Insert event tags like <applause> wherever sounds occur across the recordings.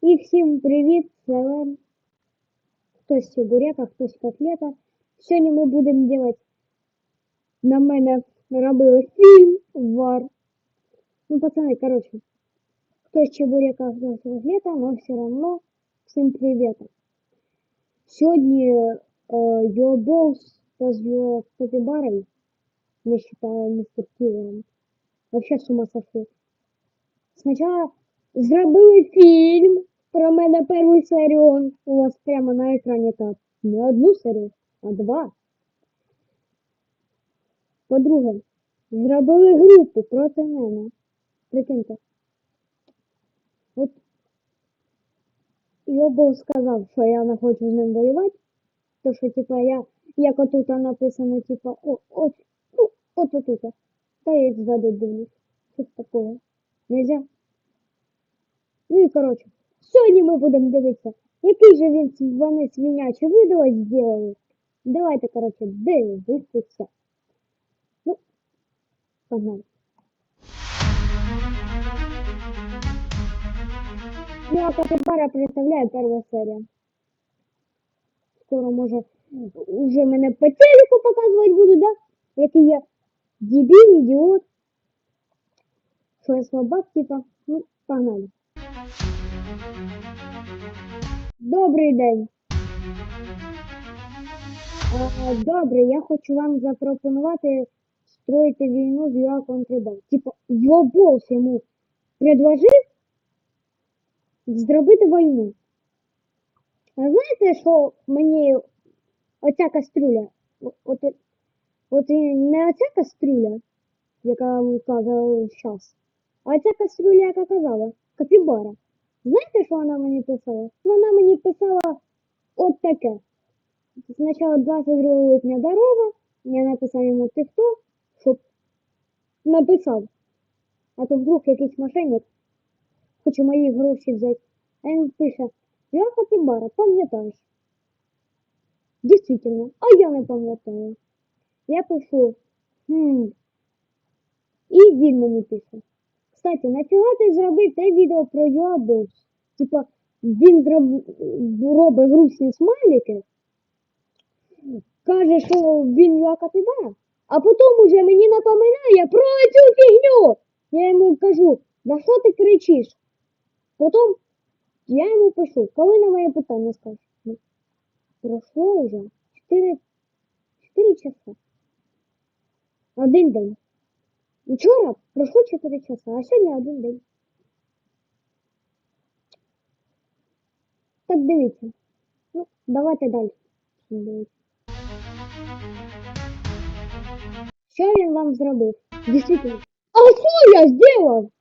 І всім привіт, це Лем. Хтось буряка, хтось котлета. Сьогодні ми будемо робити на мене робили фільм Вар. Ну, пацани, коротше, хтось чебуряка, хтось котлета, но все равно всім привіт. Сьогодні е, Йоболс та з його капібарою, не считая містер Кілером, вообще з ума сошли. Спочатку зробили фільм Про мене першу серію. У вас прямо на екрані так. Не одну серію, а два. По-друге, зробили групу проти мене. Прикиньте. От Йобол сказав, що я не хочу з ним воювати. То що, типа, я, як отут написано, типа, о, от, ну, от отут. Та я їх ззаду дивлюсь. Щось такого. Нельзя. Ну і коротше, сьогодні ми будемо дивитися, який же він вони свинячі відео зробили. Давайте, коротше, дивитися. Ну, погнали. Ну, а Капібара представляє перша серія. Скоро, може, уже мене по телеку показувати будуть, да? Який я дебіл, ідіот. Що я слабак, типа. Ну, погнали. Добрий день. Е, Добре, я хочу вам запропонувати строїти війну з UA Contribal. Типа, Йобос йому предложив зробити війну. А знаєте, що мені оця кастрюля, от, от не оця кастрюля, яка вам казала зараз, а ця кастрюля, яка казала, капібара. Знаєте, що вона мені писала? Вона мені писала от таке. Спочатку 22 липня дорога, я написав йому ти хто, щоб написав. А то вдруг якийсь мошенник хоче мої гроші взяти. А він пише, я капібара, пам'ятаєш? Дійсно, а я не пам'ятаю. Я пишу, хм. І він мені пише. Кстати, нафіга ти зробив те відео про Юабус? Типа, він зроб... робить грустні смайлики, каже, що він Юа Капібара, а потім уже мені напоминає про цю фігню. Я йому кажу, на що ти кричиш? Потім я йому пишу, коли на моє питання скажеш? Ну, Пройшло вже 4, 4 часа. Один день. Вчора пройшло 4 часа, а сьогодні один день. Так дивіться. Ну, давайте далі. Що він вам зробив? Дійсно. А що я зробив?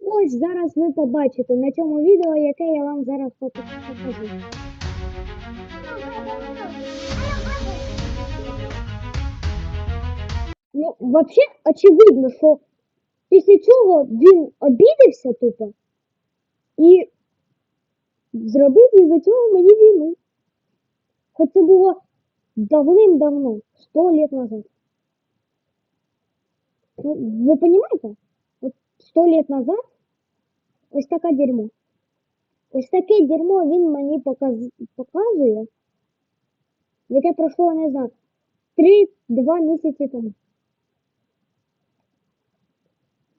Ось зараз ви побачите на цьому відео, яке я вам зараз покажу. Ну, вообще очевидно, що після цього він обідався тупо і зробив із-за цього мені війну. Хоч це було давним-давно, сто лет назад. Ну, ви розумієте? От сто лет назад ось таке дерьмо. Ось таке дерьмо він мені показ... показує, яке пройшло, не знаю, 3-2 місяці тому.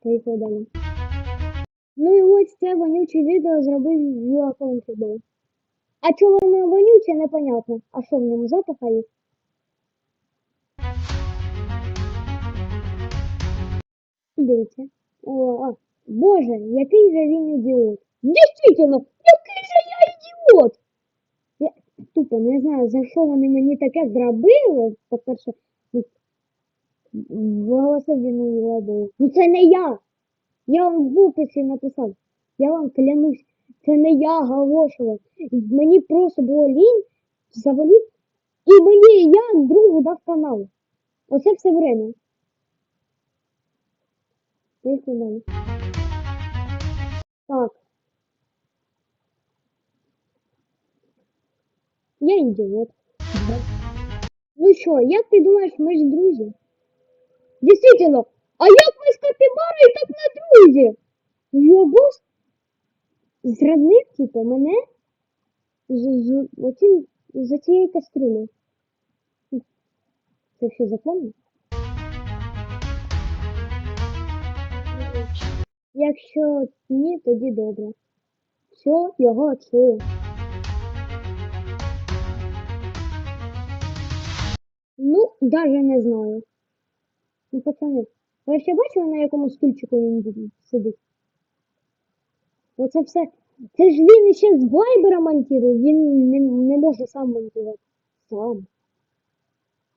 Далі. Ну і ось це вонюче відео зробив Юа Contribal. А чого воно вонюче, непонятно. А що в ньому запаха є? Дивіться. О, а, Боже, який же він ідіот. Дійсно, який же я ідіот! Я тупо не знаю, за що вони мені таке зробили. По-перше, виголосив він у. Ну це не я! Я вам в описі написав. Я вам клянусь, це не я оголошував. Мені просто було лінь завалив, і мені я другу дав канал. Оце все время. Поїхали далі. Так. Я ідіот. Ну що, як ти думаєш, ми ж друзі? Дійсно, а як ми з Капібарою так на друзі? Йобус зрадник, типу, мене за цією кастрюлею. Це все законно? Якщо ні, тоді добре. Все, його чую. Ну, даже не знаю. Ну, пацани, ви ще бачили, на якому стульчику він сидить? Оце все. Це ж він ще з вайбера монтує, він не, не може сам монтувати. Сам.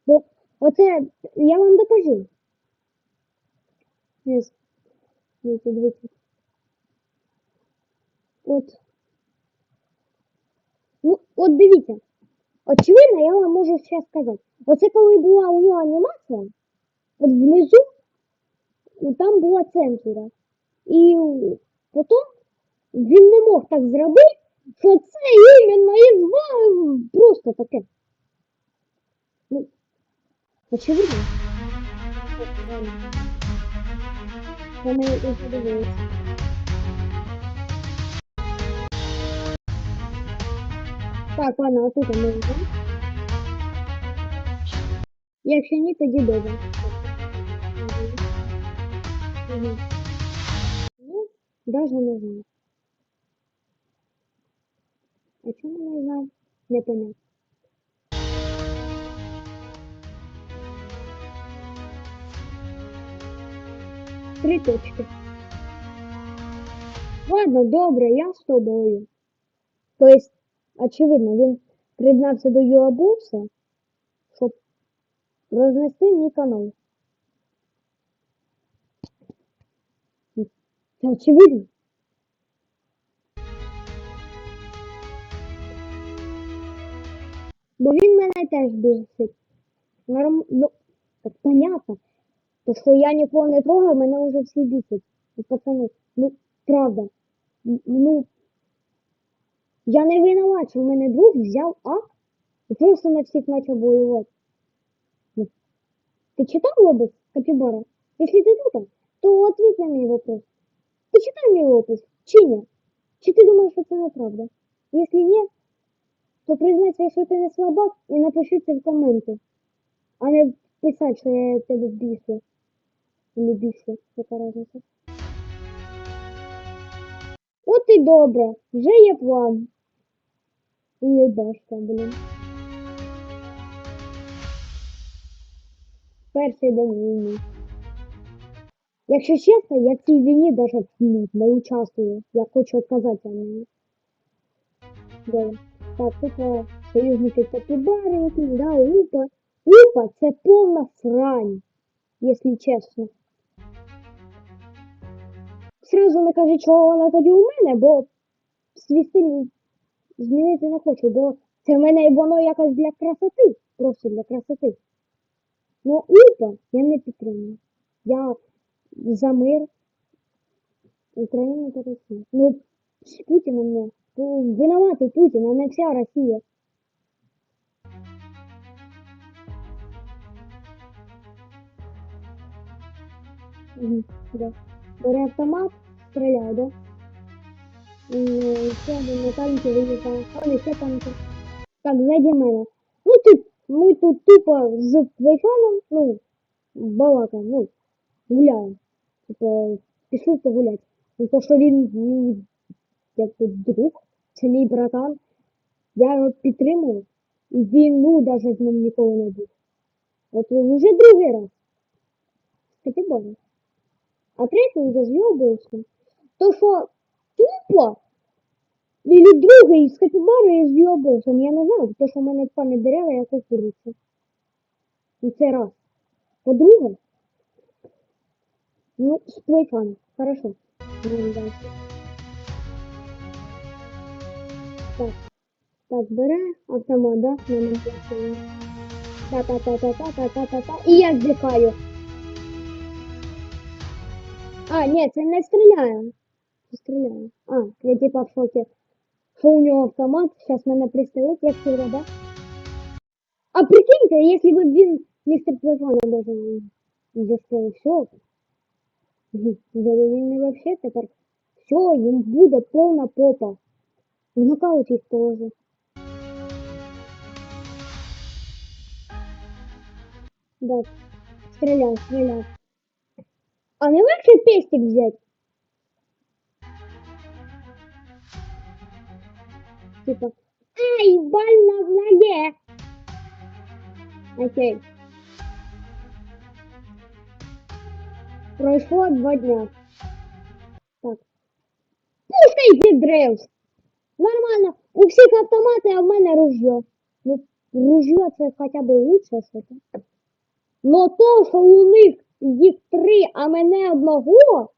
Бо оце, я вам докажу. Дивіться, дивіться. От. Ну, от дивіться. Очевидно, я вам можу ще сказати. Оце коли була у нього анімація, от внизу там була цензура. І потім він не мог так зробити, що це іменно і звали просто таке. Ну, очевидно. Так, ладно, отут ми. Якщо ні, тоді добре. Ну, даже не знаю. А чому не знаю? Не понятно. Три точки. Ладно, добре, я з тобою. Тобто, очевидно, він приєднався до Юабуса, щоб рознести мій канал. Це очевидно. Бо він мене теж бісить. Норм... Ну, так понятно. То, що я нікого не трогаю, мене вже всі бісять. Ну, пацани, ну, правда. Ну, я не винуват, що в мене друг взяв ак і просто на всіх почав воювати. Ну, Ти читав опис Капібара? Якщо ти тут, то ответь на мій вопрос. Ти читав мій опис? Чи ти думаєш, що це неправда? Якщо ні, то признайся, що ти не слабак і напиши в коменти. А не писати, що я тебе бісю. Не бісю, яка разниця. От і добре, вже є план. Уєбашка, блін. Перший день війни. Якщо чесно, я в цій війні навіть ну, не участвую. Я хочу відказатися від неї. Так, тут е, союзники Капібари якісь, да, УПА. УПА це повна срань, якщо чесно. Сразу не кажи, чого вона тоді у мене, бо свій стиль змінити не хочу, бо це в мене воно якось для красоти, просто для красоти. Ну, УПА я не підтримую. Я за мир України та Росії. Ну, з Путіном не. Ну, виноватий Путін, а не вся Росія. Угу, да. Бере автомат, стріляє, да? М, Ще один на танки виїхав. Вони ще танки. Так, ззаді мене. Ну ти, ми тут тупо з айфоном, ну, балакаємо, ну, гуляємо. Типа, пішов погуляти. Ну, то, що він мій, як тут друг, це мій братан, я його підтримую. І він, ну, навіть з ним ніколи не був. От вже другий раз. Категорія. А третій вже з Йобовським. То, що тупо, Или другий з капібарою з Йобовцем, я не знаю, то, що в мене пам'ять дерева, як у куриці. Ну, це раз. По-друге, ну, сплейфан. Хорошо. Будемо далі. Так. Так, бере автомат, да? На мене працює. Та-та-та-та-та-та-та-та-та. І я злякаю. А, ні, це не стріляє. Не стріляє. А, я типа в шокі. Що у нього автомат, зараз мене пристрелить, як всегда, да? А прикиньте, если бы він мистер Платона даже застрелил все. Не вообще тепер Все, їм буде повна попа. В нокаут їх положу. Да, стреляй, стреляй. А не легче пестик взять? Типа, ай, больно в ноге. Окей. Пройшло два дня. Так. Пушкай Гідревс! Нормально. У всіх автомати, а в мене ружьо. Ну, ружьо це хоча б лучше що-то. Но то, що у них їх три, а мене одного.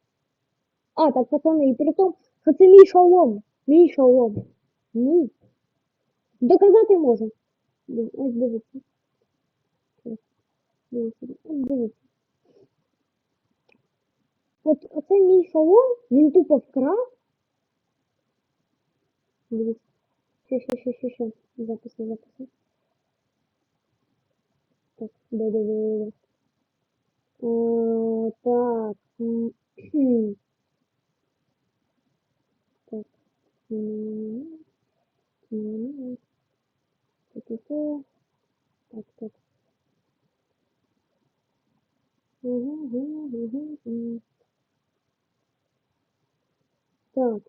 А, так, пацани, і при тому, що це мій шолом. Мій шолом. Ні. Доказати. Див- Ось дивіться. Дивіться. От оце мій шолом, він тупо вкрав. Дивіться. Ще, ще, ще, ще, ще. Записи, записи. Так, де, де, де, де. Е, Так. <clears throat> Так. м, Так, так. Мгм, мгм, мгм, мгм. Так.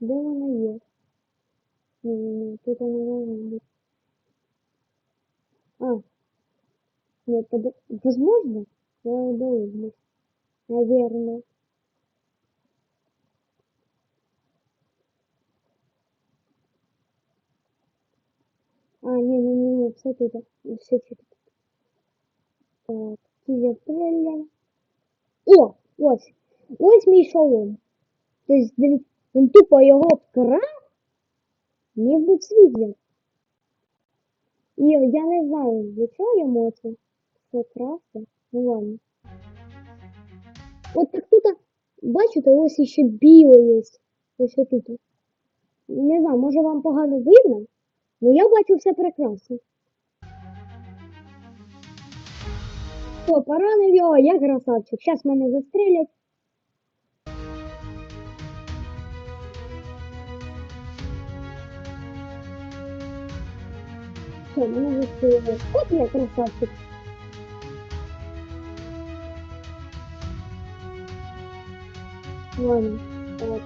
Де вона є? Ні, ні, ні, тут вона не може бути. А, нет, под... возможно, я удалил. Наверное. А, не, не, не, не, все тут, все тут. Так, тизер трейлер. О, ось, Ось мій шолом. Тобто, дивіться, він тупо його вкрав, міг би свій. І я не знаю, для чого йому це все красти. Ну ладно. От так тут, бачите, ось іще біле є. Ось тут. Не знаю, може вам погано видно, але я бачу все прекрасно. О, поранив його, я красавчик. Зараз мене застрелять. Мене застрелили. От я красавчик. Ладно, так.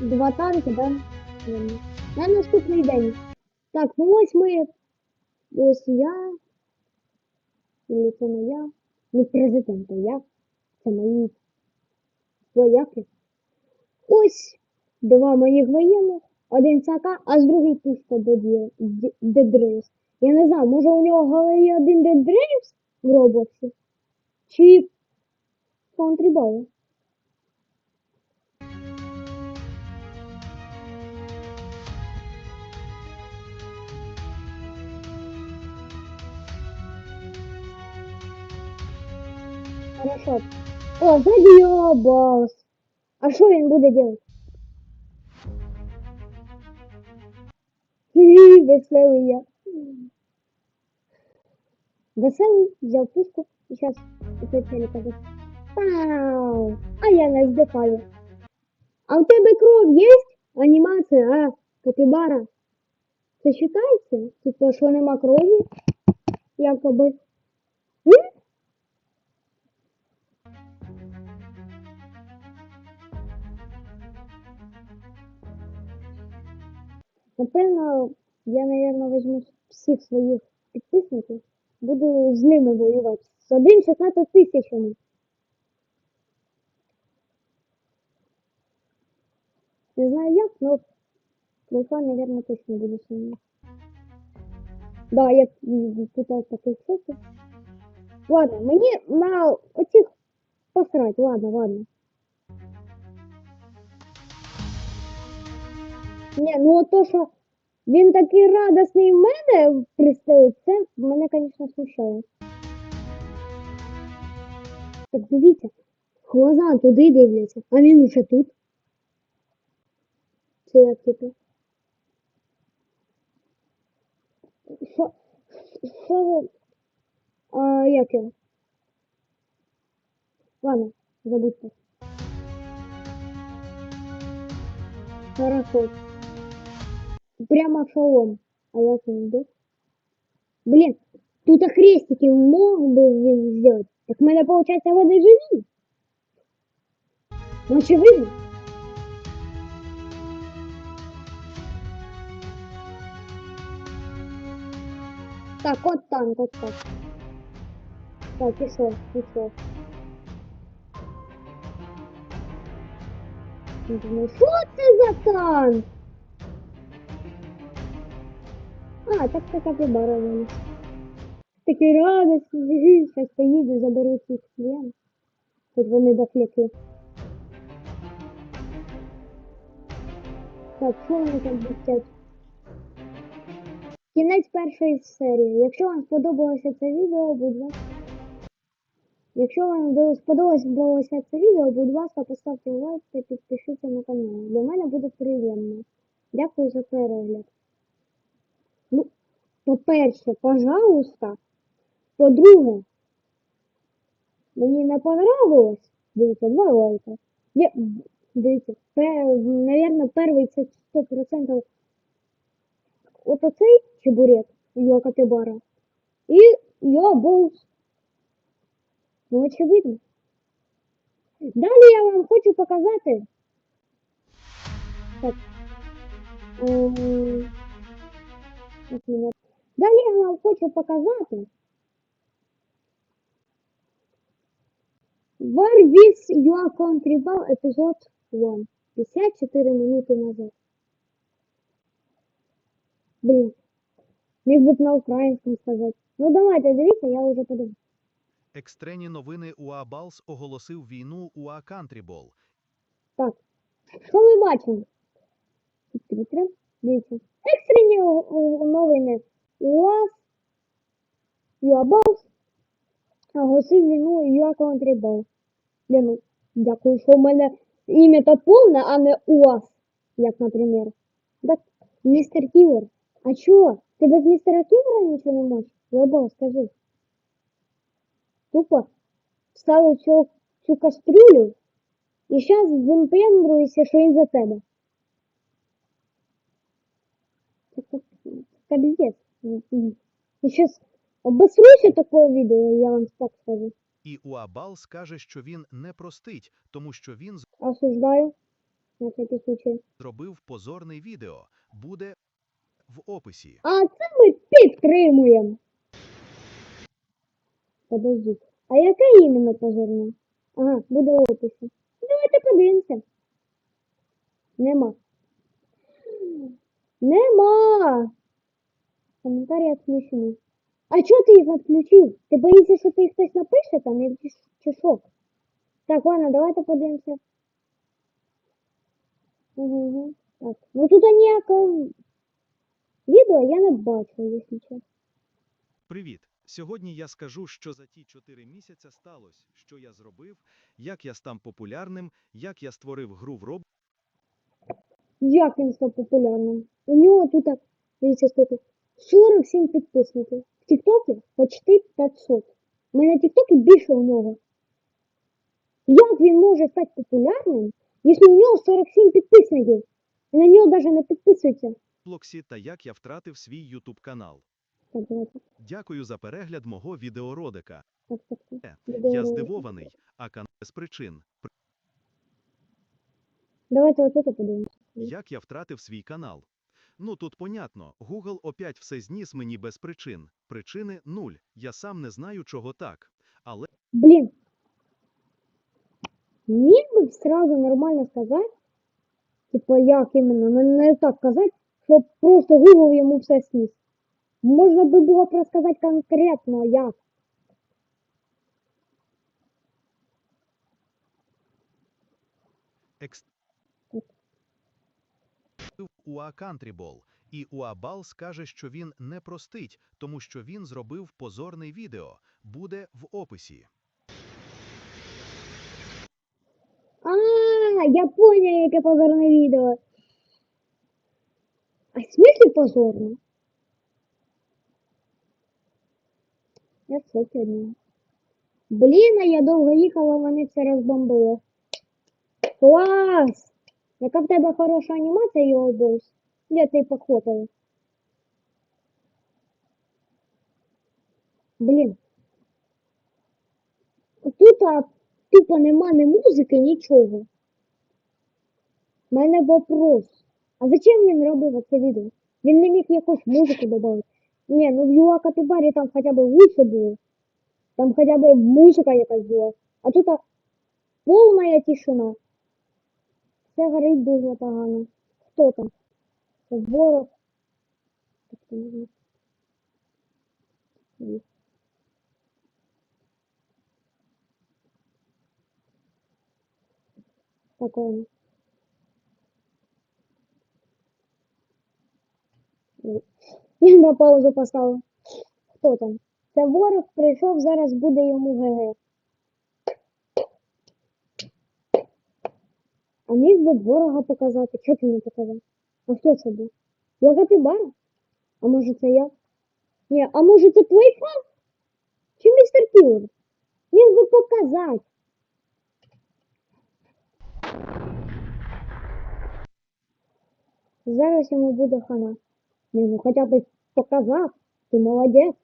Два танки, да? На наступний день. Так, ну ось ми. Ось я. Или це не я. Ну, президент, а я. Це мої вояки. Ось два моїх воєнних. Один ЦАКа, а з другий пушка Дедрейвс. Я не знаю, може у нього в голові один Дедрейвс в роботі? Чи Фаунтрібали? Хорошо. О, задіобалась. А що він буде делать? Веселий я. Веселий, взяв пушку і зараз опять телека Пау! А я не здихаю. А у тебе кров є? Анімація, а? Капібара? Це вважається? Типу, що нема крові? Якоби. Напевно, я, наверное, возьму всіх своїх підписників, буду з ними воювати. З один 16 тисячами. Не знаю як, но телефон, наверное, точно буду з ними. Да, я м, тут такий шоки. Ладно, мені на оцих посрать, ладно, ладно. Ні, ну то, що він такий радісний в мене пристелить, це мене, звісно, смущає. Так дивіться, глаза туди дивляться, а він уже тут. Це як типу? Що, що ви, а, як його? Ладно, забудьте. Хорошо. Прямо шалом. А я тут иду. Блин, тут и крестики мог бы він сделать. Так в мене, получается, вони живі. Ну, очевидно. Так, от танк, от так. Так, пішов, пішов. Я думаю, що це за танк? А, так це капібара вона. Такий радосний, зараз поїду, заберу цих клієнт. Хоч вони дофляки. Так, що вони там хотять? Кінець першої серії. Якщо вам сподобалося це відео, будь ласка. Якщо вам сподобалося це відео, будь ласка, поставте лайк та підпишіться на канал. Для мене буде приємно. Дякую за перегляд. Ну, по-перше, пожалуйста. По-друге, мені не понравилось. Дивіться, два лайка. Я, дивіться, пе, наверное, перший це 100% от оцей чебурек, його катебара, і його боус. Ну, очевидно. Далі я вам хочу показати. Так. Ем, мене- Далі я вам хочу показати. War with your country ball епізод 1. 54 минути назад. Блін. Міг би на українському сказати. Ну давайте, дивіться, я вже подивлюсь. Екстрені новини УА Балс оголосив війну УА Кантрібол. Так. Що ми бачимо? Дивіться. Екстрені новини. УАЗ, ЮАБАУС, оголосив війну ЮАКонтрибал. Блін, ну, дякую, що в мене ім'я то повне, а не УАЗ, як, наприклад. Так, містер Кілер. А чого? Ти без містера Кілера нічого не можеш? ЮАБАУС, скажи. Тупо вставив цю, цю кастрюлю і зараз вимпендруєшся, що він за тебе. Це так- капздец. І зараз обосруся такое відео, я вам так скажу. І УА Балс каже, що він не простить, тому що він Осуждаю. На всякий случай. зробив позорне відео. Буде в описі. А це ми підтримуємо. Подождіть. А яке іменно позорне? Ага, буде в описі. Давайте подивимося. Нема. Нема. Коментарі відключені. А чого ти їх відключив? Ти боїшся, що ти хтось напише там і чи, чи що? Так, ладно, давайте подивимося. Угу, угу. Так. Ну тут ніякого відео я не бачу, якщо чесно. Привіт! Сьогодні я скажу, що за ті 4 місяця сталося, що я зробив, як я став популярним, як я створив гру в Роб. Як він став популярним? У нього тут, так, дивіться, скільки, 47 підписників. В Тіктокі почти 500. У мене Тіктокі більше у нього. Як він може стати популярним, якщо у нього 47 підписників? І на нього навіть не підписуються. Блоксі та як я втратив свій Ютуб канал. Так, давайте. Дякую за перегляд мого відеоролика. Так, так, так. Е, Я здивований, а канал без причин. При- Давайте отут подивимося. Як я втратив свій канал? Ну тут понятно, Google опять все зніс мені без причин. Причини нуль. Я сам не знаю, чого так. Але Блін. Міг би сразу нормально сказати, типа як іменно, не, не так казати, щоб просто Google йому все сніс. Можна би було б розказати конкретно як. Екс... УА Кантрібол. І УА Балс каже, що він не простить, тому що він зробив позорне відео. Буде в описі. А, я понял, яке позорне відео. А в смысле позорне? Я шокі. Блін, я довго їхала, вони це розбомбили. Клас! Яка в тебе хороша анімація, його бос. Де ти похлопала? Блін. Тут а, тупо нема ні музики, нічого. У мене вопрос. А зачем він робив це відео? Він не міг якусь музику додати. Ні, ну в Юа Капібарі там хоча б лучше було. Там хоча б музика якась була. А тут а, повна тишина. Все горить дуже погано. Хто там? Це ворог. Ні. Я на паузу поставив. Хто там? Це ворог прийшов, зараз буде йому ГГ. міг би ворога показати. Чого ти не показав? А хто це був? Я Капібара? А може це я? Ні, а може це твій фан? Чи містер Кілер? Міг би показати. Зараз йому буде хана. Ні, ну хоча б показав. Ти молодець.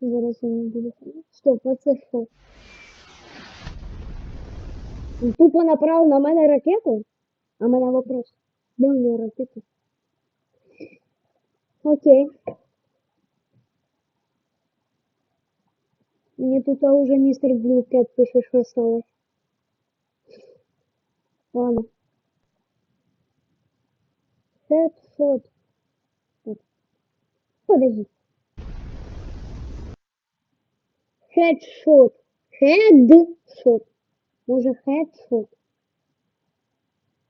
Зараз йому буде хана. Стоп, а це що? Він тупо направив на мене ракету? А в мене вопрос. Де у нього ракета? Окей. Мені тут а, уже містер Блюкет пише, що сталося. Ладно. Хедшот. Так. Подожди. Хедшот. Хедшот. Може хедшот.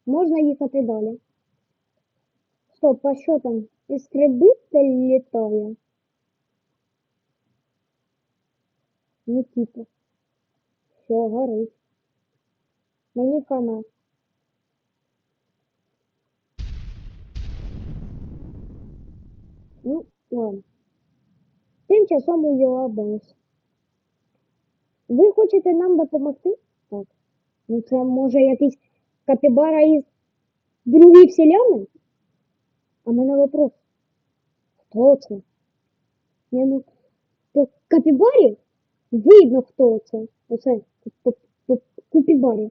Можна їхати далі. Стоп, а що там? Істребитель літає? Типу. Все, горить. Мені хана. Ну, ладно. Тим часом у бонус. Ви хочете нам допомогти? Так. Ну це може якийсь капібара із другої вселенной? А в мене вопрос. Хто це? Я ну, по капібарі видно, хто це. Оце по, по, по купібарі.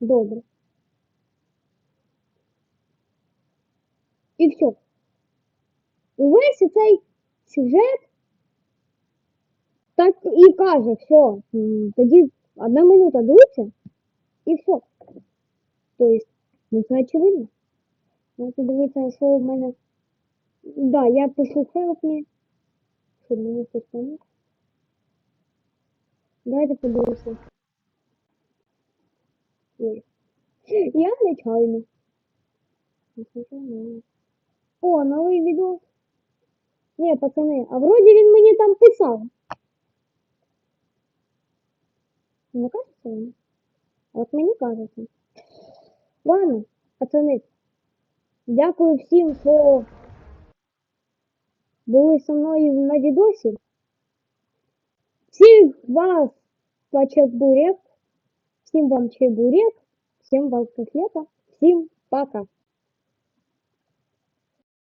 Добре. І все. Увесь цей сюжет так і каже, все, м, тоді одна минута дується, і все. Тобто, ну це очевидно. Давайте дивитися, що в мене. Да, я пишу help me. Щоб мені щось помог. Давайте подивимося. Ой. Я нечайно. О, новий відео. Ні, пацани, а вроді він мені там писав. Не кажется вам? А от мені кажеться. Ладно, пацани. Дякую всім, що були зі мною на відосі. Всіх вас по чебурек. Всім вам чебурек. Всім вам котлета. Всім пока.